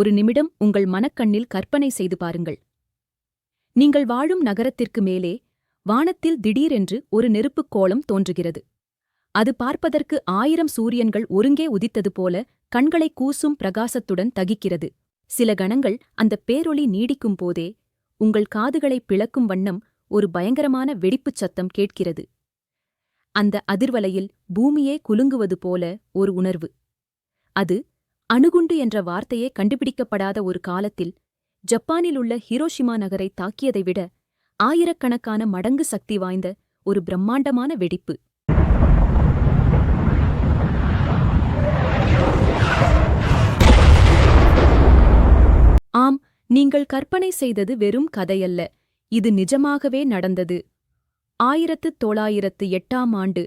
ஒரு நிமிடம் உங்கள் மனக்கண்ணில் கற்பனை செய்து பாருங்கள். நீங்கள் வாழும் நகரத்திற்கு மேலே வானத்தில் திடீரென்று ஒரு நெருப்புக் கோலம் தோன்றுகிறது. அது பார்ப்பதற்கு ஆயிரம் சூரியன்கள் ஒருங்கே உதித்தது போல கண்களை கூசும் பிரகாசத்துடன் தகிக்கிறது. சில கணங்கள் அந்த பேரொளி நீடிக்கும் போதே உங்கள் காதுகளை பிளக்கும் வண்ணம் ஒரு பயங்கரமான வெடிப்புச் சத்தம் கேட்கிறது. அந்த அதிர்வலையில் பூமியே குலுங்குவது போல ஒரு உணர்வு. அது அணுகுண்டு என்ற வார்த்தையே கண்டுபிடிக்கப்படாத ஒரு காலத்தில் ஜப்பானில் உள்ள ஹிரோஷிமா நகரை தாக்கியதை விட ஆயிரக்கணக்கான மடங்கு சக்தி வாய்ந்த ஒரு பிரம்மாண்டமான வெடிப்பு. ஆம் நீங்கள் கற்பனை செய்தது வெறும் கதையல்ல இது நிஜமாகவே நடந்தது. ஆயிரத்து தொள்ளாயிரத்து எட்டாம் ஆண்டு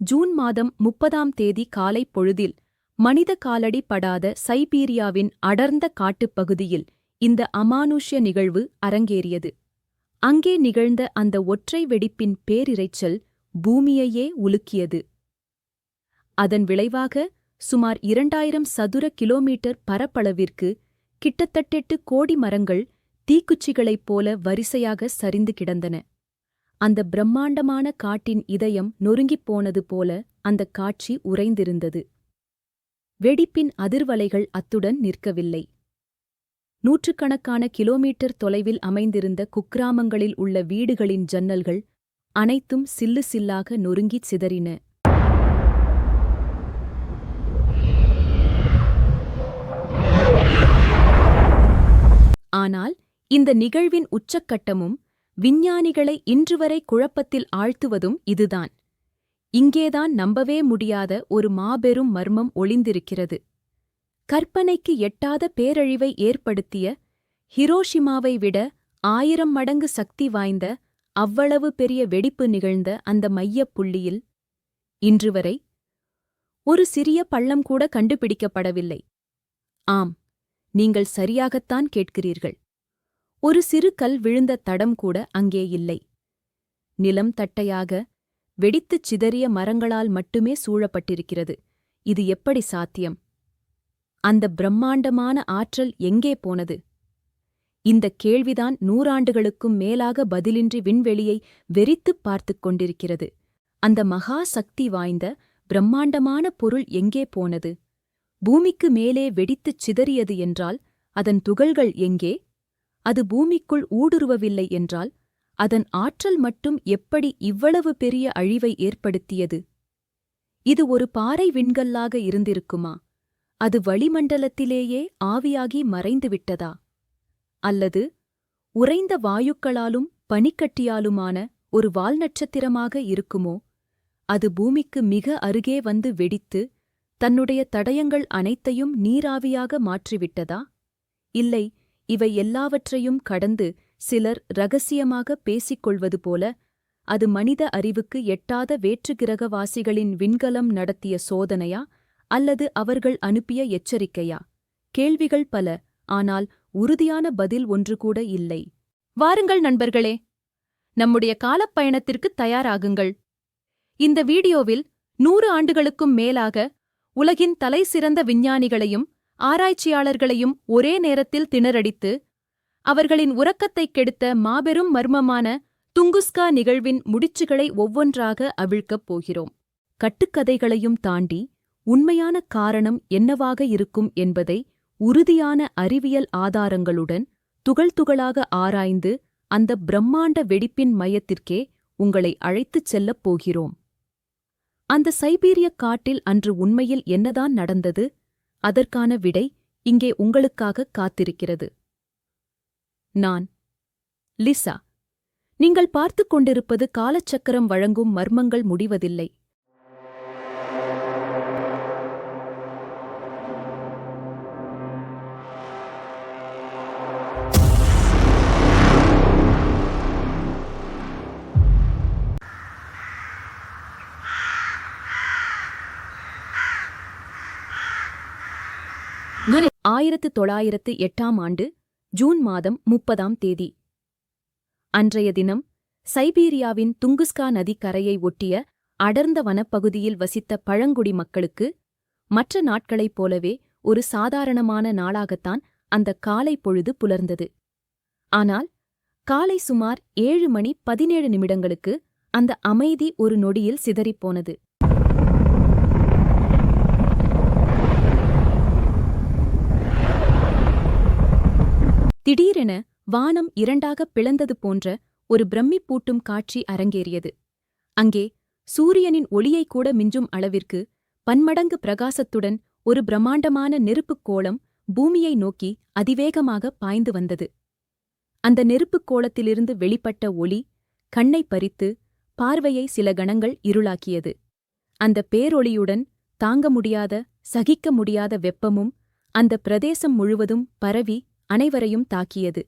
ஜூன் மாதம் முப்பதாம் தேதி காலை பொழுதில் மனித காலடி படாத சைபீரியாவின் அடர்ந்த காட்டுப்பகுதியில் இந்த அமானுஷ்ய நிகழ்வு அரங்கேறியது. அங்கே நிகழ்ந்த அந்த ஒற்றை வெடிப்பின் பேரிரைச்சல் பூமியையே உலுக்கியது. அதன் விளைவாக சுமார் இரண்டாயிரம் சதுர கிலோமீட்டர் பரப்பளவிற்கு கிட்டத்தட்டெட்டு கோடி மரங்கள் தீக்குச்சிகளைப் போல வரிசையாக சரிந்து கிடந்தன. அந்த பிரம்மாண்டமான காட்டின் இதயம் நொறுங்கிப் போனது போல அந்தக் காட்சி உறைந்திருந்தது. வெடிப்பின் அதிர்வலைகள் அத்துடன் நிற்கவில்லை. நூற்றுக்கணக்கான கிலோமீட்டர் தொலைவில் அமைந்திருந்த குக்கிராமங்களில் உள்ள வீடுகளின் ஜன்னல்கள் அனைத்தும் சில்லு சில்லாக நொறுங்கிச் சிதறின. ஆனால் இந்த நிகழ்வின் உச்சக்கட்டமும் விஞ்ஞானிகளை இன்றுவரை குழப்பத்தில் ஆழ்த்துவதும் இதுதான். இங்கேதான் நம்பவே முடியாத ஒரு மாபெரும் மர்மம் ஒளிந்திருக்கிறது. கற்பனைக்கு எட்டாத பேரழிவை ஏற்படுத்திய ஹிரோஷிமாவை விட ஆயிரம் மடங்கு சக்தி வாய்ந்த அவ்வளவு பெரிய வெடிப்பு நிகழ்ந்த அந்த மையப் புள்ளியில் இன்றுவரை ஒரு சிறிய பள்ளம் கூட கண்டுபிடிக்கப்படவில்லை. ஆம் நீங்கள் சரியாகத்தான் கேட்கிறீர்கள். ஒரு சிறு கல் விழுந்த தடம் கூட அங்கே இல்லை. நிலம் தட்டையாக வெடித்துச் சிதறிய மரங்களால் மட்டுமே சூழப்பட்டிருக்கிறது. இது எப்படி சாத்தியம்? அந்த பிரம்மாண்டமான ஆற்றல் எங்கே போனது? இந்தக் கேள்விதான் நூறாண்டுகளுக்கும் மேலாக பதிலின்றி விண்வெளியை வெறித்துப் பார்த்துக் கொண்டிருக்கிறது. அந்த மகா சக்தி வாய்ந்த பிரம்மாண்டமான பொருள் எங்கே போனது? பூமிக்கு மேலே வெடித்துச் சிதறியது என்றால் அதன் துகள்கள் எங்கே? அது பூமிக்குள் ஊடுருவவில்லை என்றால் அதன் ஆற்றல் மட்டும் எப்படி இவ்வளவு பெரிய அழிவை ஏற்படுத்தியது? இது ஒரு பாறை விண்கல்லாக இருந்திருக்குமா? அது வளிமண்டலத்திலேயே ஆவியாகி மறைந்துவிட்டதா? அல்லது உறைந்த வாயுக்களாலும் பனிக்கட்டியாலுமான ஒரு வால்நட்சத்திரமாக இருக்குமோ? அது பூமிக்கு மிக அருகே வந்து வெடித்து தன்னுடைய தடயங்கள் அனைத்தையும் நீராவியாக மாற்றிவிட்டதா? இல்லை இவை எல்லாவற்றையும் கடந்து சிலர் ரகசியமாக பேசிக்கொள்வது போல அது மனித அறிவுக்கு எட்டாத வேற்றுகிரகவாசிகளின் விண்கலம் நடத்திய சோதனையா அல்லது அவர்கள் அனுப்பிய எச்சரிக்கையா? கேள்விகள் பல ஆனால் உறுதியான பதில் ஒன்று கூட இல்லை. வாருங்கள் நண்பர்களே நம்முடைய காலப்பயணத்திற்கு தயாராகுங்கள். இந்த வீடியோவில் நூறு ஆண்டுகளுக்கும் மேலாக உலகின் தலைசிறந்த விஞ்ஞானிகளையும் ஆராய்ச்சியாளர்களையும் ஒரே நேரத்தில் திணறடித்து அவர்களின் உறக்கத்தைக் கெடுத்த மாபெரும் மர்மமான துங்குஸ்கா நிகழ்வின் முடிச்சுகளை ஒவ்வொன்றாக அவிழ்க்கப் போகிறோம். கட்டுக்கதைகளையும் தாண்டி உண்மையான காரணம் என்னவாக இருக்கும் என்பதை உறுதியான அறிவியல் ஆதாரங்களுடன் துகள் துகளாக ஆராய்ந்து அந்த பிரம்மாண்ட வெடிப்பின் மையத்திற்கே உங்களை அழைத்துச் செல்லப் போகிறோம். அந்த சைபீரியக் காட்டில் அன்று உண்மையில் என்னதான் நடந்தது அதற்கான விடை இங்கே உங்களுக்காக காத்திருக்கிறது. நான். லிசா நீங்கள் பார்த்துக் கொண்டிருப்பது காலச்சக்கரம் வழங்கும் மர்மங்கள் முடிவதில்லை. ஆயிரத்து தொள்ளாயிரத்து எட்டாம் ஆண்டு ஜூன் மாதம் முப்பதாம் தேதி. அன்றைய தினம் சைபீரியாவின் துங்குஸ்கா நதிக்கரையை கரையை ஒட்டிய அடர்ந்த வனப்பகுதியில் வசித்த பழங்குடி மக்களுக்கு மற்ற நாட்களைப் போலவே ஒரு சாதாரணமான நாளாகத்தான் அந்த காலை பொழுது புலர்ந்தது. ஆனால் காலை சுமார் ஏழு மணி பதினேழு நிமிடங்களுக்கு அந்த அமைதி ஒரு நொடியில் சிதறிப்போனது திடீரென வானம் இரண்டாகப் பிளந்தது போன்ற ஒரு பிரமிப்பூட்டும் காட்சி அரங்கேறியது. அங்கே சூரியனின் ஒளியை கூட மிஞ்சும் அளவிற்கு பன்மடங்கு பிரகாசத்துடன் ஒரு பிரம்மாண்டமான நெருப்புக் கோளம் பூமியை நோக்கி அதிவேகமாக பாய்ந்து வந்தது. அந்த நெருப்புக் கோளத்திலிருந்து வெளிப்பட்ட ஒளி கண்ணை பறித்து பார்வையை சில கணங்கள் இருளாக்கியது. அந்த பேரொளியுடன் தாங்க முடியாத சகிக்க முடியாத வெப்பமும் அந்த பிரதேசம் முழுவதும் பரவி அனைவரையும் தாக்கியது.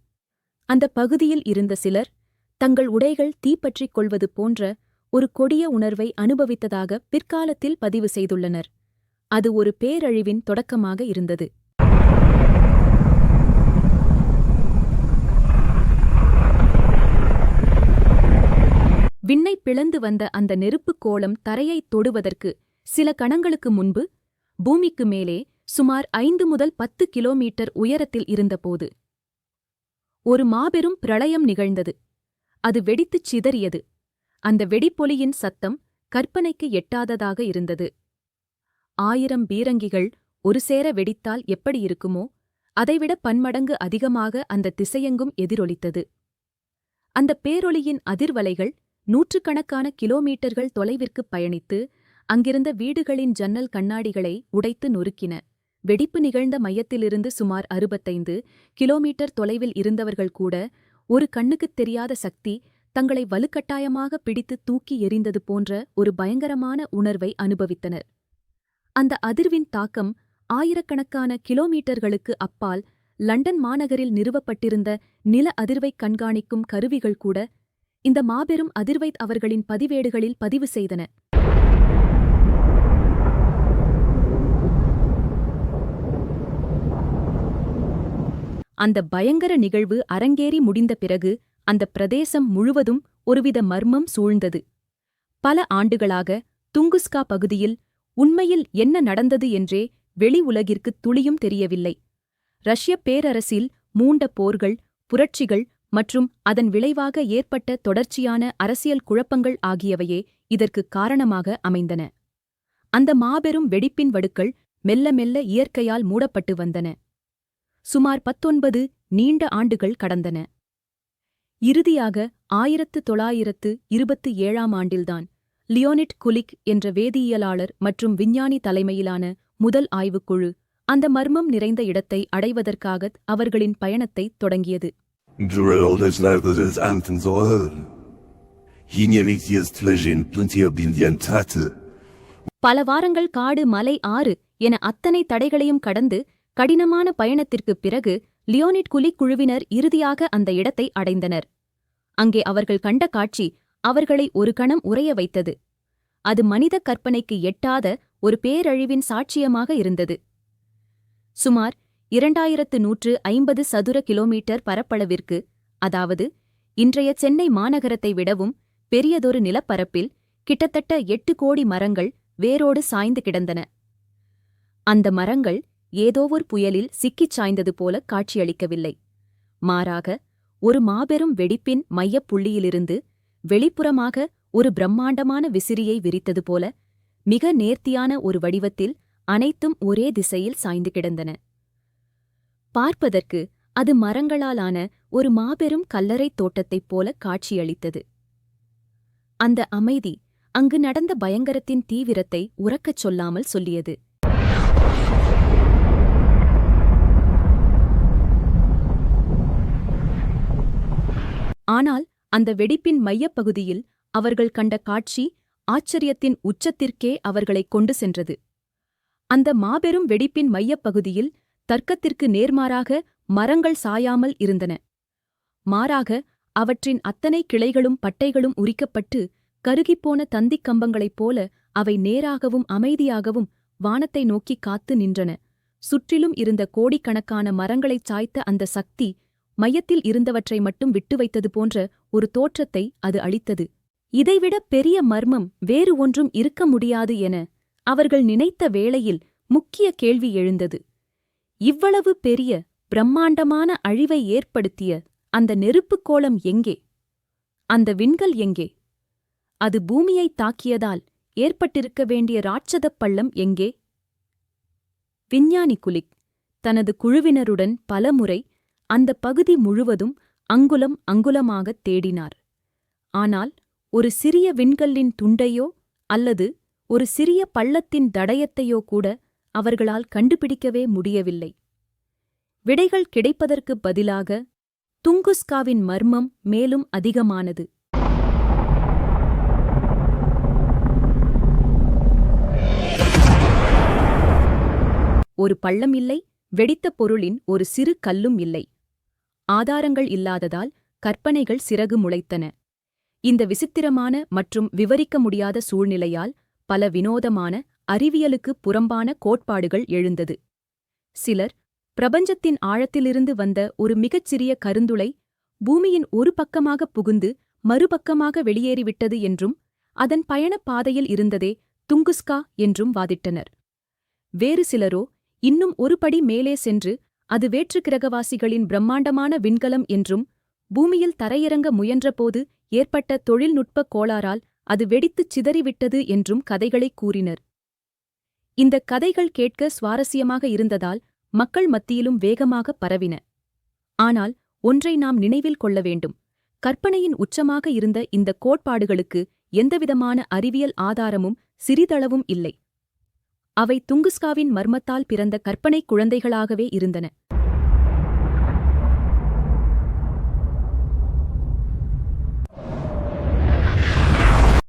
அந்த பகுதியில் இருந்த சிலர் தங்கள் உடைகள் தீப்பற்றிக் கொள்வது போன்ற ஒரு கொடிய உணர்வை அனுபவித்ததாக பிற்காலத்தில் பதிவு செய்துள்ளனர். அது ஒரு பேரழிவின் தொடக்கமாக இருந்தது. விண்ணை பிளந்து வந்த அந்த நெருப்புக் கோளம் தரையைத் தொடுவதற்கு சில கணங்களுக்கு முன்பு பூமிக்கு மேலே சுமார் ஐந்து முதல் பத்து கிலோமீட்டர் உயரத்தில் இருந்தபோது. ஒரு மாபெரும் பிரளயம் நிகழ்ந்தது. அது வெடித்துச் சிதறியது. அந்த வெடிப்பொலியின் சத்தம் கற்பனைக்கு எட்டாததாக இருந்தது. ஆயிரம் பீரங்கிகள் ஒரு சேர வெடித்தால் எப்படி இருக்குமோ அதைவிட பன்மடங்கு அதிகமாக அந்த திசையெங்கும் எதிரொலித்தது. அந்த பேரொளியின் அதிர்வலைகள் நூற்றுக்கணக்கான கிலோமீட்டர்கள் தொலைவிற்குப் பயணித்து அங்கிருந்த வீடுகளின் ஜன்னல் கண்ணாடிகளை உடைத்து நொறுக்கின. வெடிப்பு நிகழ்ந்த மையத்திலிருந்து சுமார் அறுபத்தைந்து கிலோமீட்டர் தொலைவில் இருந்தவர்கள் கூட ஒரு கண்ணுக்குத் தெரியாத சக்தி தங்களை வலுக்கட்டாயமாக பிடித்து தூக்கி எறிந்தது போன்ற ஒரு பயங்கரமான உணர்வை அனுபவித்தனர். அந்த அதிர்வின் தாக்கம் ஆயிரக்கணக்கான கிலோமீட்டர்களுக்கு அப்பால் லண்டன் மாநகரில் நிறுவப்பட்டிருந்த நில அதிர்வைக் கண்காணிக்கும் கருவிகள் கூட இந்த மாபெரும் அதிர்வை அவர்களின் பதிவேடுகளில் பதிவு செய்தன. அந்த பயங்கர நிகழ்வு அரங்கேறி முடிந்த பிறகு அந்த பிரதேசம் முழுவதும் ஒருவித மர்மம் சூழ்ந்தது. பல ஆண்டுகளாக துங்குஸ்கா பகுதியில் உண்மையில் என்ன நடந்தது என்றே வெளி உலகிற்கு துளியும் தெரியவில்லை. ரஷ்யப் பேரரசில் மூண்ட போர்கள் புரட்சிகள் மற்றும் அதன் விளைவாக ஏற்பட்ட தொடர்ச்சியான அரசியல் குழப்பங்கள் ஆகியவையே இதற்குக் காரணமாக அமைந்தன. அந்த மாபெரும் வெடிப்பின் வடுக்கள் மெல்ல மெல்ல இயற்கையால் மூடப்பட்டு வந்தன. சுமார் பத்தொன்பது நீண்ட ஆண்டுகள் கடந்தன. இறுதியாக ஆயிரத்து தொள்ளாயிரத்து இருபத்து ஏழாம் ஆண்டில்தான் லியோனிட் குலிக் என்ற வேதியியலாளர் மற்றும் விஞ்ஞானி தலைமையிலான முதல் ஆய்வுக்குழு அந்த மர்மம் நிறைந்த இடத்தை அடைவதற்காக அவர்களின் பயணத்தைத் தொடங்கியது. பல வாரங்கள் காடு மலை ஆறு என அத்தனை தடைகளையும் கடந்து கடினமான பயணத்திற்குப் பிறகு லியோனிட் குலிக் குழுவினர் இறுதியாக அந்த இடத்தை அடைந்தனர். அங்கே அவர்கள் கண்ட காட்சி அவர்களை ஒரு கணம் உறைய வைத்தது. அது மனித கற்பனைக்கு எட்டாத ஒரு பேரழிவின் சாட்சியமாக இருந்தது. சுமார் இரண்டாயிரத்து நூற்று ஐம்பது சதுர கிலோமீட்டர் பரப்பளவிற்கு அதாவது இன்றைய சென்னை மாநகரத்தை விடவும் பெரியதொரு நிலப்பரப்பில் கிட்டத்தட்ட எட்டு கோடி மரங்கள் வேரோடு சாய்ந்து கிடந்தன. அந்த மரங்கள் ஏதோவொரு புயலில் சிக்கிச் சாய்ந்தது போல காட்சியளிக்கவில்லை. மாறாக ஒரு மாபெரும் வெடிப்பின் மையப் புள்ளியிலிருந்து வெளிப்புறமாக ஒரு பிரம்மாண்டமான விசிறியை விரித்தது போல மிக நேர்த்தியான ஒரு வடிவத்தில் அனைத்தும் ஒரே திசையில் சாய்ந்து கிடந்தன. பார்ப்பதற்கு அது மரங்களாலான ஒரு மாபெரும் கல்லறைத் தோட்டத்தைப் போல காட்சியளித்தது. அந்த அமைதி அங்கு நடந்த பயங்கரத்தின் தீவிரத்தை உறக்கச் சொல்லாமல் சொல்லியது. ஆனால் அந்த வெடிப்பின் மையப்பகுதியில் அவர்கள் கண்ட காட்சி ஆச்சரியத்தின் உச்சத்திற்கே அவர்களைக் கொண்டு சென்றது. அந்த மாபெரும் வெடிப்பின் மையப்பகுதியில் தர்க்கத்திற்கு நேர்மாறாக மரங்கள் சாயாமல் இருந்தன. மாறாக அவற்றின் அத்தனை கிளைகளும் பட்டைகளும் உரிக்கப்பட்டு கருகிப்போன தந்திக் கம்பங்களைப் போல அவை நேராகவும் அமைதியாகவும் வானத்தை நோக்கி காத்து நின்றன. சுற்றிலும் இருந்த கோடிக்கணக்கான மரங்களைச் சாய்த்த அந்த சக்தி மையத்தில் இருந்தவற்றை மட்டும் விட்டு வைத்தது போன்ற ஒரு தோற்றத்தை அது அளித்தது. இதைவிட பெரிய மர்மம் வேறு ஒன்றும் இருக்க முடியாது என அவர்கள் நினைத்த வேளையில் முக்கிய கேள்வி எழுந்தது. இவ்வளவு பெரிய பிரம்மாண்டமான அழிவை ஏற்படுத்திய அந்த நெருப்புக் கோளம் எங்கே? அந்த விண்கல் எங்கே? அது பூமியை தாக்கியதால் ஏற்பட்டிருக்க வேண்டிய ராட்சதப் பள்ளம் எங்கே? விஞ்ஞானி குலிக் தனது குழுவினருடன் பலமுறை அந்த பகுதி முழுவதும் அங்குலம் அங்குலமாகத் தேடினார். ஆனால் ஒரு சிறிய விண்கல்லின் துண்டையோ அல்லது ஒரு சிறிய பள்ளத்தின் தடயத்தையோ கூட அவர்களால் கண்டுபிடிக்கவே முடியவில்லை. விடைகள் கிடைப்பதற்குப் பதிலாக துங்குஸ்காவின் மர்மம் மேலும் அதிகமானது. ஒரு பள்ளம் இல்லை வெடித்த பொருளின் ஒரு சிறு கல்லும் இல்லை. ஆதாரங்கள் இல்லாததால் கற்பனைகள் சிறகு முளைத்தன. இந்த விசித்திரமான மற்றும் விவரிக்க முடியாத சூழ்நிலையால் பல வினோதமான அறிவியலுக்கு புறம்பான கோட்பாடுகள் எழுந்தது. சிலர் பிரபஞ்சத்தின் ஆழத்திலிருந்து வந்த ஒரு மிகச்சிறிய கருந்துளை பூமியின் ஒரு பக்கமாக புகுந்து மறுபக்கமாக வெளியேறிவிட்டது என்றும் அதன் பயணப் பாதையில் இருந்ததே துங்குஸ்கா என்றும் வாதிட்டனர். வேறு சிலரோ இன்னும் ஒரு படி மேலே சென்று அது வேற்றுக்கிரகவாசிகளின் பிரம்மாண்டமான விண்கலம் என்றும் பூமியில் தரையிறங்க முயன்றபோது ஏற்பட்ட தொழில்நுட்பக் கோளாறால் அது வெடித்துச் சிதறிவிட்டது என்றும் கதைகளைக் கூறினர். இந்தக் கதைகள் கேட்க சுவாரஸ்யமாக இருந்ததால் மக்கள் மத்தியிலும் வேகமாக பரவின. ஆனால் ஒன்றை நாம் நினைவில் கொள்ள வேண்டும். கற்பனையின் உச்சமாக இருந்த இந்த கோட்பாடுகளுக்கு எந்தவிதமான அறிவியல் ஆதாரமும் சிறிதளவும் இல்லை. அவை துங்குஸ்காவின் மர்மத்தால் பிறந்த கற்பனைக் குழந்தைகளாகவே இருந்தன.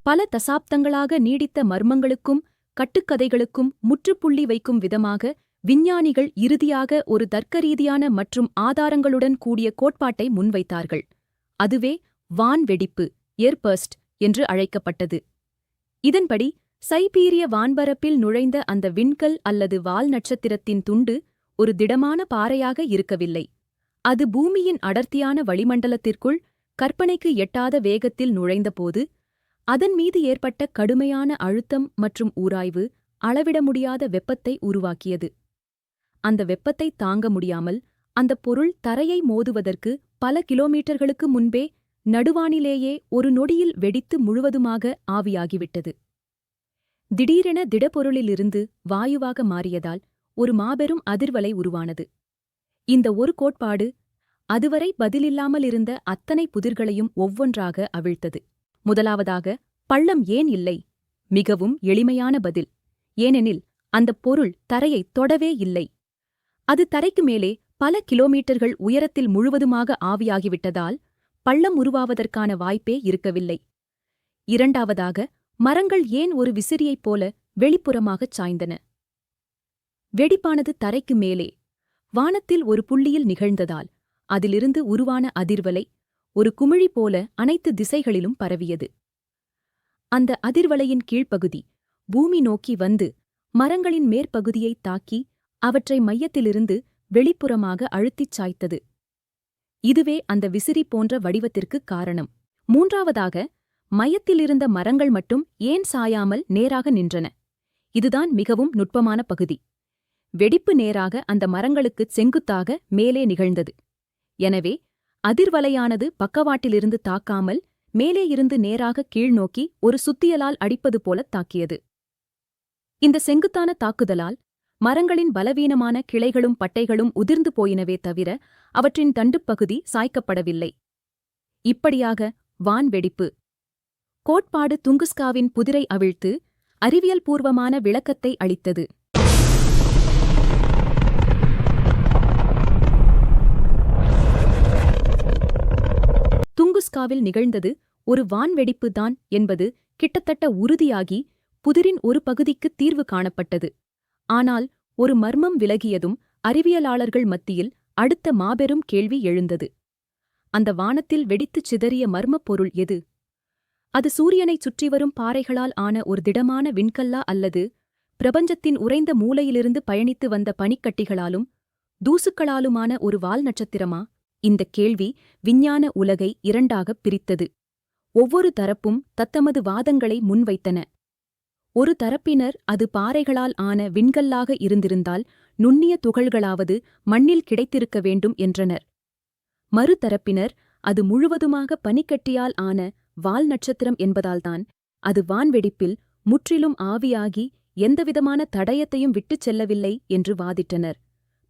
பல தசாப்தங்களாக நீடித்த மர்மங்களுக்கும் கட்டுக்கதைகளுக்கும் முற்றுப்புள்ளி வைக்கும் விதமாக விஞ்ஞானிகள் இறுதியாக ஒரு தர்க்கரீதியான மற்றும் ஆதாரங்களுடன் கூடிய கோட்பாட்டை முன்வைத்தார்கள். அதுவே வான் வெடிப்பு ஏர்பர்ஸ்ட் என்று அழைக்கப்பட்டது. இதன்படி சைபீரிய வான்பரப்பில் நுழைந்த அந்த விண்கல் அல்லது வால் நட்சத்திரத்தின் துண்டு ஒரு திடமான பாறையாக இருக்கவில்லை. அது பூமியின் அடர்த்தியான வளிமண்டலத்திற்குள் கற்பனைக்கு எட்டாத வேகத்தில் நுழைந்தபோது அதன் மீது ஏற்பட்ட கடுமையான அழுத்தம் மற்றும் ஊராய்வு அளவிட முடியாத வெப்பத்தை உருவாக்கியது. அந்த வெப்பத்தை தாங்க முடியாமல் அந்த பொருள் தரையை மோதுவதற்கு பல கிலோமீட்டர்களுக்கு முன்பே நடுவானிலேயே ஒரு நொடியில் வெடித்து முழுவதுமாக ஆவியாகிவிட்டது. திடீரென திடப்பொருளிலிருந்து வாயுவாக மாறியதால் ஒரு மாபெரும் அதிர்வலை உருவானது. இந்த ஒரு கோட்பாடு அதுவரை பதிலில்லாமல் இருந்த அத்தனை புதிர்களையும் ஒவ்வொன்றாக அவிழ்த்தது. முதலாவதாக பள்ளம் ஏன் இல்லை? மிகவும் எளிமையான பதில். ஏனெனில் அந்தப் பொருள் தரையைத் தொடவே இல்லை. அது தரைக்கு மேலே பல கிலோமீட்டர்கள் உயரத்தில் முழுவதுமாக ஆவியாகிவிட்டதால் பள்ளம் உருவாவதற்கான வாய்ப்பே இருக்கவில்லை. இரண்டாவதாக மரங்கள் ஏன் ஒரு விசிறியைப் போல வெளிப்புறமாகச் சாய்ந்தன? வெடிப்பானது தரைக்கு மேலே வானத்தில் ஒரு புள்ளியில் நிகழ்ந்ததால் அதிலிருந்து உருவான அதிர்வலை ஒரு குமிழி போல அனைத்து திசைகளிலும் பரவியது. அந்த அதிர்வலையின் கீழ்ப்பகுதி பூமி நோக்கி வந்து மரங்களின் மேற்பகுதியைத் தாக்கி அவற்றை மையத்திலிருந்து வெளிப்புறமாக அழுத்திச் சாய்த்தது. இதுவே அந்த விசிறி போன்ற வடிவத்திற்குக் காரணம். மூன்றாவதாக மையத்திலிருந்த மரங்கள் மட்டும் ஏன் சாயாமல் நேராக நின்றன? இதுதான் மிகவும் நுட்பமான பகுதி. வெடிப்பு நேராக அந்த மரங்களுக்குச் செங்குத்தாக மேலே நிகழ்ந்தது. எனவே அதிர்வலையானது பக்கவாட்டிலிருந்து தாக்காமல் மேலே இருந்து நேராக கீழ்நோக்கி ஒரு சுத்தியலால் அடிப்பது போலத் தாக்கியது. இந்த செங்குத்தான தாக்குதலால் மரங்களின் பலவீனமான கிளைகளும் பட்டைகளும் உதிர்ந்து போயினவே தவிர அவற்றின் தண்டுப்பகுதி சாய்க்கப்படவில்லை. இப்படியாக வான் வெடிப்பு கோட்பாடு துங்குஸ்காவின் புதிரை அவிழ்த்து அறிவியல் பூர்வமான விளக்கத்தை அளித்தது. துங்குஸ்காவில் நிகழ்ந்தது ஒரு வான்வெடிப்பு தான் என்பது கிட்டத்தட்ட உறுதியாகி புதிரின் ஒரு பகுதிக்கு தீர்வு காணப்பட்டது. ஆனால் ஒரு மர்மம் விலகியதும் அறிவியலாளர்கள் மத்தியில் அடுத்த மாபெரும் கேள்வி எழுந்தது. அந்த வானத்தில் வெடித்துச் சிதறிய மர்மப் பொருள் எது? அது சூரியனைச் சுற்றிவரும் பாறைகளால் ஆன ஒரு திடமான விண்கல்லா அல்லது பிரபஞ்சத்தின் உறைந்த மூலையிலிருந்து பயணித்து வந்த பனிக்கட்டிகளாலும் தூசுக்களாலுமான ஒரு வால் நட்சத்திரமா? இந்தக் கேள்வி விஞ்ஞான உலகை இரண்டாகப் பிரித்தது. ஒவ்வொரு தரப்பும் தத்தமது வாதங்களை முன்வைத்தன. ஒரு தரப்பினர் அது பாறைகளால் ஆன விண்கல்லாக இருந்திருந்தால் நுண்ணிய துகள்களாவது மண்ணில் கிடைத்திருக்க வேண்டும் என்றனர். மறுதரப்பினர் அது முழுவதுமாக பனிக்கட்டியால் ஆன வால் நட்சத்திரம் என்பதால்தான் அது வான்வெடிப்பில் முற்றிலும் ஆவியாகி எந்தவிதமான தடயத்தையும் விட்டுச் செல்லவில்லை என்று வாதிட்டனர்.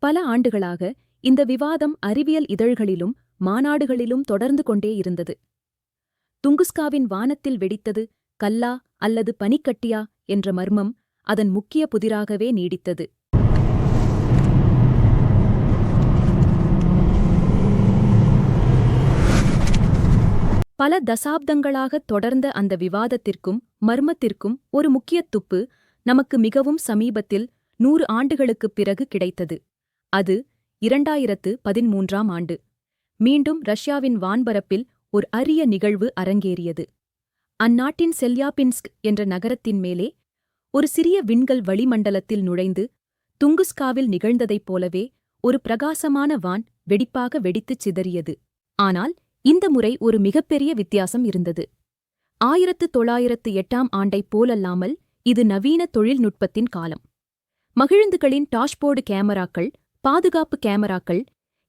பல ஆண்டுகளாக இந்த விவாதம் அறிவியல் இதழ்களிலும் மாநாடுகளிலும் தொடர்ந்து கொண்டே இருந்தது. துங்குஸ்காவின் வானத்தில் வெடித்தது கல்லா அல்லது பனிக்கட்டியா என்ற மர்மம் அதன் முக்கிய புதிராகவே நீடித்தது. பல தசாப்தங்களாக தொடர்ந்த அந்த விவாதத்திற்கும் மர்மத்திற்கும் ஒரு முக்கிய துப்பு நமக்கு மிகவும் சமீபத்தில் நூறு ஆண்டுகளுக்குப் பிறகு கிடைத்தது. அது இரண்டாயிரத்து பதிமூன்றாம் ஆண்டு. மீண்டும் ரஷ்யாவின் வான்பரப்பில் ஒரு அரிய நிகழ்வு அரங்கேறியது. அந்நாட்டின் செல்யாபின்ஸ்க் என்ற நகரத்தின் மேலே ஒரு சிறிய விண்கல் வளிமண்டலத்தில் நுழைந்து துங்குஸ்காவில் நிகழ்ந்ததைப் போலவே ஒரு பிரகாசமான வான் வெடிப்பாக வெடித்துச் சிதறியது. ஆனால் இந்த முறை ஒரு மிகப்பெரிய வித்தியாசம் இருந்தது. ஆயிரத்து தொள்ளாயிரத்து எட்டாம் ஆண்டைப் போலல்லாமல் இது நவீன தொழில்நுட்பத்தின் காலம். மகிழுந்துகளின் டாஷ்போர்டு கேமராக்கள் பாதுகாப்பு கேமராக்கள்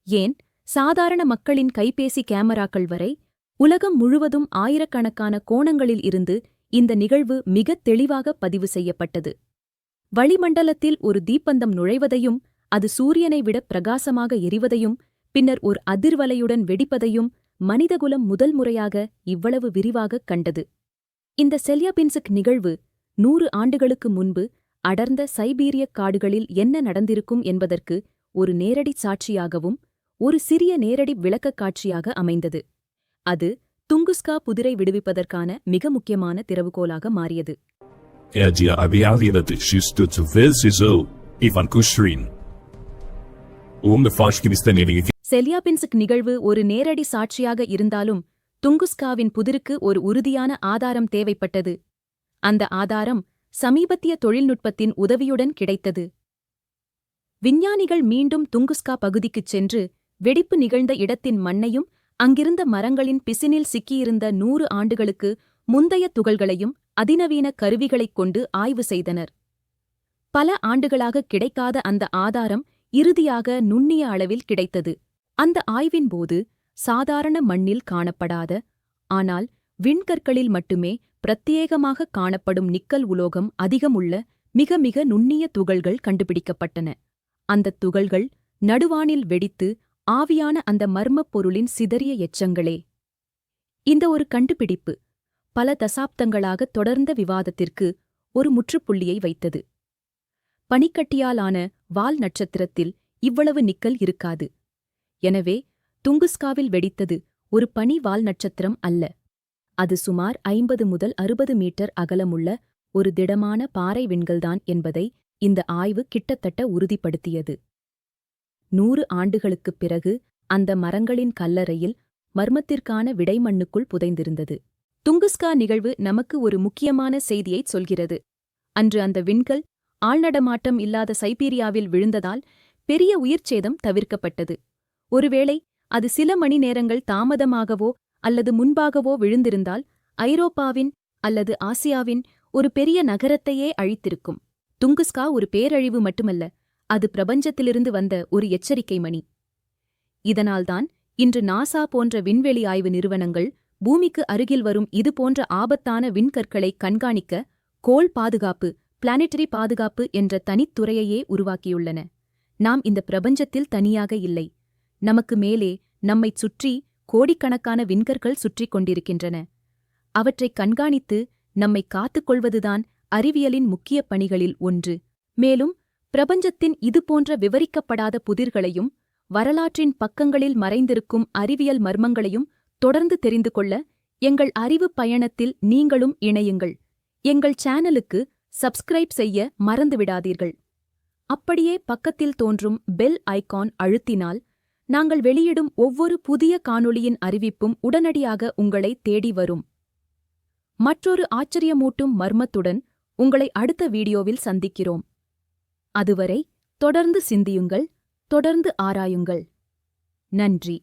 ஏன் சாதாரண மக்களின் கைபேசி கேமராக்கள் வரை உலகம் முழுவதும் ஆயிரக்கணக்கான கோணங்களில் இருந்து இந்த நிகழ்வு மிகத் தெளிவாக பதிவு செய்யப்பட்டது. வளிமண்டலத்தில் ஒரு தீப்பந்தம் நுழைவதையும் அது சூரியனை விட பிரகாசமாக எரிவதையும் பின்னர் ஒரு அதிர்வலையுடன் வெடிப்பதையும் மனிதகுலம் முதல் முறையாக இவ்வளவு விரிவாகக் கண்டது. இந்த செல்யாபின்சுக் நிகழ்வு நூறு ஆண்டுகளுக்கு முன்பு அடர்ந்த சைபீரியக் காடுகளில் என்ன நடந்திருக்கும் என்பதற்கு ஒரு நேரடி சாட்சியாகவும் ஒரு சிறிய நேரடி விளக்கக் காட்சியாக அமைந்தது. அது துங்குஸ்கா புதிரை விடுவிப்பதற்கான மிக முக்கியமான திறவுகோலாக மாறியது. Kushrin. நிகழ்வு ஒரு நேரடி சாட்சியாக இருந்தாலும் துங்குஸ்காவின் புதிருக்கு ஒரு உறுதியான ஆதாரம் தேவைப்பட்டது. அந்த ஆதாரம் சமீபத்திய தொழில்நுட்பத்தின் உதவியுடன் கிடைத்தது. விஞ்ஞானிகள் மீண்டும் துங்குஸ்கா பகுதிக்குச் சென்று வெடிப்பு நிகழ்ந்த இடத்தின் மண்ணையும் அங்கிருந்த மரங்களின் பிசினில் சிக்கியிருந்த நூறு ஆண்டுகளுக்கு முந்தைய துகள்களையும் அதிநவீன கருவிகளைக் கொண்டு ஆய்வு செய்தனர். பல ஆண்டுகளாக கிடைக்காத அந்த ஆதாரம் இறுதியாக நுண்ணிய அளவில் கிடைத்தது. அந்த ஆய்வின்போது சாதாரண மண்ணில் காணப்படாத ஆனால் விண்கற்களில் மட்டுமே பிரத்யேகமாக காணப்படும் நிக்கல் உலோகம் அதிகமுள்ள மிக மிக நுண்ணிய துகள்கள் கண்டுபிடிக்கப்பட்டன. அந்தத் துகள்கள் நடுவானில் வெடித்து ஆவியான அந்த மர்மப் பொருளின் சிதறிய எச்சங்களே. இந்த ஒரு கண்டுபிடிப்பு பல தசாப்தங்களாக தொடர்ந்த விவாதத்திற்கு ஒரு முற்றுப்புள்ளியை வைத்தது. பனிக்கட்டியாலான வால் நட்சத்திரத்தில் இவ்வளவு நிக்கல் இருக்காது. எனவே துங்குஸ்காவில் வெடித்தது ஒரு பனி வால் நட்சத்திரம் அல்ல. அது சுமார் ஐம்பது முதல் அறுபது மீட்டர் அகலமுள்ள ஒரு திடமான பாறை விண்கள்தான் என்பதை இந்த ஆய்வு கிட்டத்தட்ட உறுதிப்படுத்தியது. நூறு ஆண்டுகளுக்குப் பிறகு அந்த மரங்களின் கல்லறையில் மர்மத்திற்கான விடைமண்ணுக்குள் புதைந்திருந்தது. துங்குஸ்கா நிகழ்வு நமக்கு ஒரு முக்கியமான செய்தியைச் சொல்கிறது. அன்று அந்த விண்கல் ஆள்நடமாட்டம் இல்லாத சைபீரியாவில் விழுந்ததால் பெரிய உயிர்ச்சேதம் தவிர்க்கப்பட்டது. ஒருவேளை அது சில மணி நேரங்கள் தாமதமாகவோ அல்லது முன்பாகவோ விழுந்திருந்தால் ஐரோப்பாவின் அல்லது ஆசியாவின் ஒரு பெரிய நகரத்தையே அழித்திருக்கும். துங்குஸ்கா ஒரு பேரழிவு மட்டுமல்ல அது பிரபஞ்சத்திலிருந்து வந்த ஒரு எச்சரிக்கை மணி. இதனால்தான் இன்று நாசா போன்ற விண்வெளி ஆய்வு நிறுவனங்கள் பூமிக்கு அருகில் வரும் இதுபோன்ற ஆபத்தான விண்கற்களை கண்காணிக்க கோள் பாதுகாப்பு பிளானெட்டரி பாதுகாப்பு என்ற தனித்துறையையே உருவாக்கியுள்ளன. நாம் இந்த பிரபஞ்சத்தில் தனியாக இல்லை. நமக்கு மேலே நம்மைச் சுற்றி கோடிக்கணக்கான விண்கற்கள் சுற்றிக் கொண்டிருக்கின்றன. அவற்றைக் கண்காணித்து நம்மை காத்துக் கொள்வதுதான் அறிவியலின் முக்கிய பணிகளில் ஒன்று. மேலும் பிரபஞ்சத்தின் இதுபோன்ற விவரிக்கப்படாத புதிர்களையும் வரலாற்றின் பக்கங்களில் மறைந்திருக்கும் அறிவியல் மர்மங்களையும் தொடர்ந்து தெரிந்து கொள்ள எங்கள் அறிவு பயணத்தில் நீங்களும் இணையுங்கள். எங்கள் சேனலுக்கு சப்ஸ்கிரைப் செய்ய மறந்துவிடாதீர்கள். அப்படியே பக்கத்தில் தோன்றும் பெல் ஐகான் அழுத்தினால் நாங்கள் வெளியிடும் ஒவ்வொரு புதிய காணொளியின் அறிவிப்பும் உடனடியாக உங்களை தேடி வரும். மற்றொரு ஆச்சரியமூட்டும் மர்மத்துடன் உங்களை அடுத்த வீடியோவில் சந்திக்கிறோம். அதுவரை தொடர்ந்து சிந்தியுங்கள் தொடர்ந்து ஆராயுங்கள். நன்றி.